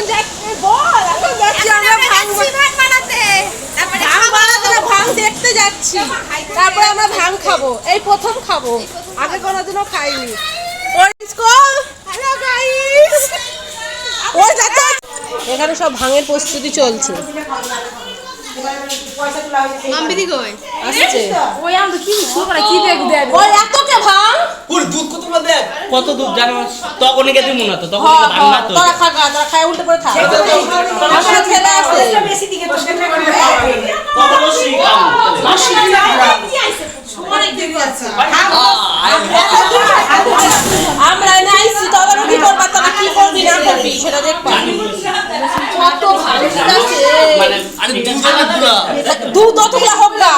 এখন যাচ্ছি বল এখন যাচ্ছি আমরা ভাঙ বানাতে। তারপরে ভাঙ বানাতে না, ভাঙ দেখতে যাচ্ছি। তারপরে আমরা ভাঙ খাব। এই প্রথম খাব। আগে কোনোদিনও খাইনি। এখানে সব ভাঙের প্রস্তুতি চলছে। আসছে। ওই আমরা কি শুরু করে কি দেখ দেখ ওই এত কে ভাঙ। পুরো দুধ কত করে দেয় কত দুধ জানো তখন কে দিব না তো তখন হ্যাঁ, ভাঙ না হ্যাঁ, তো তোরা খা খা তোরা খায় উল্টে পড়ে থাক আমার ছেলে আছে তখন লস্যি খাব লস্যি আমরা এনে আইসি তোরা কি করবা তোরা কি করবি না করবি সেটা দেখবা কত ভালো আছে মানে আরে দুধ অতগুলা হোক না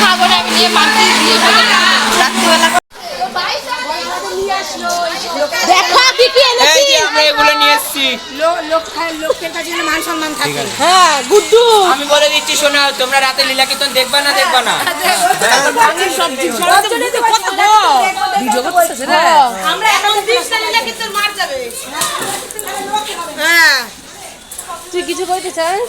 খাব না আমি নিয়ে মাম্পি দিয়ে রাত্রিবেলা দেখা কি কি এনেছি আমরা এগুলো নিয়ে এসেছি হ্যাঁ গুড্ডু। আমি বলে দিচ্ছি শোনা তোমরা রাতে লীলা কীর্তন দেখবা না? দেখবা না আমরা এখন দিস তাহলে মার যাবে। হ্যাঁ। তুই কিছু বলতে চাস?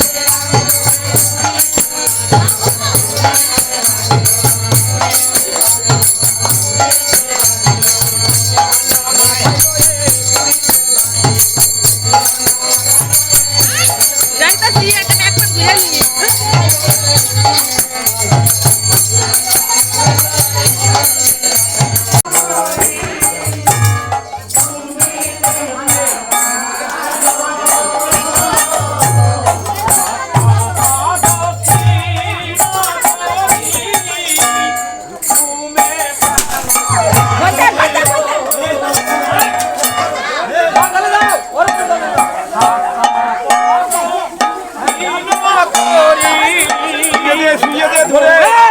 ওকে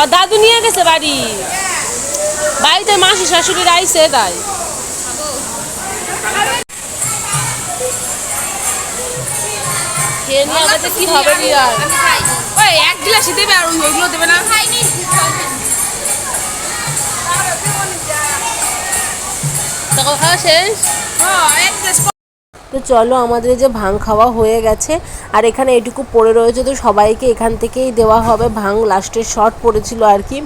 আর দাদু নিয়ে গেছে বাড়ি? বাড়িতে মাসি শাশুড়ি আইসে তাই কি হবে রিয়ার ওই, এক আর শেষ? হ্যাঁ তো চলো আমাদের যে ভাং খাওয়া হয়ে গেছে। আর এখানে এটুকু পড়ে রয়েছে, তো সবাইকে এখান থেকেই দেওয়া হবে। ভাং লাস্টের শর্ট পড়েছিল আর কি।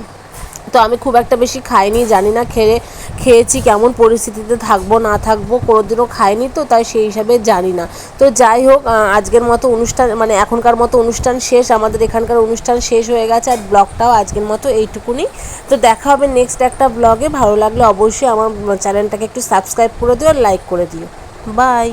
তো আমি খুব একটা বেশি খাইনি, জানি না খেয়ে, খেয়েছি কেমন পরিস্থিতিতে থাকব, না থাকব, কোনোদিনও খাইনি তো, তাই সেই হিসাবে জানি না। তো যাই হোক আজকের মতো অনুষ্ঠান মানে এখনকার মতো অনুষ্ঠান শেষ, আমাদের এখানকার অনুষ্ঠান শেষ হয়ে গেছে, আর ব্লগটাও আজকের মতো এইটুকুনি। তো দেখা হবে নেক্সট একটা ব্লগে, ভালো লাগলে অবশ্যই আমার চ্যানেলটাকে একটু সাবস্ক্রাইব করে দিও আর লাইক করে দিও। বাই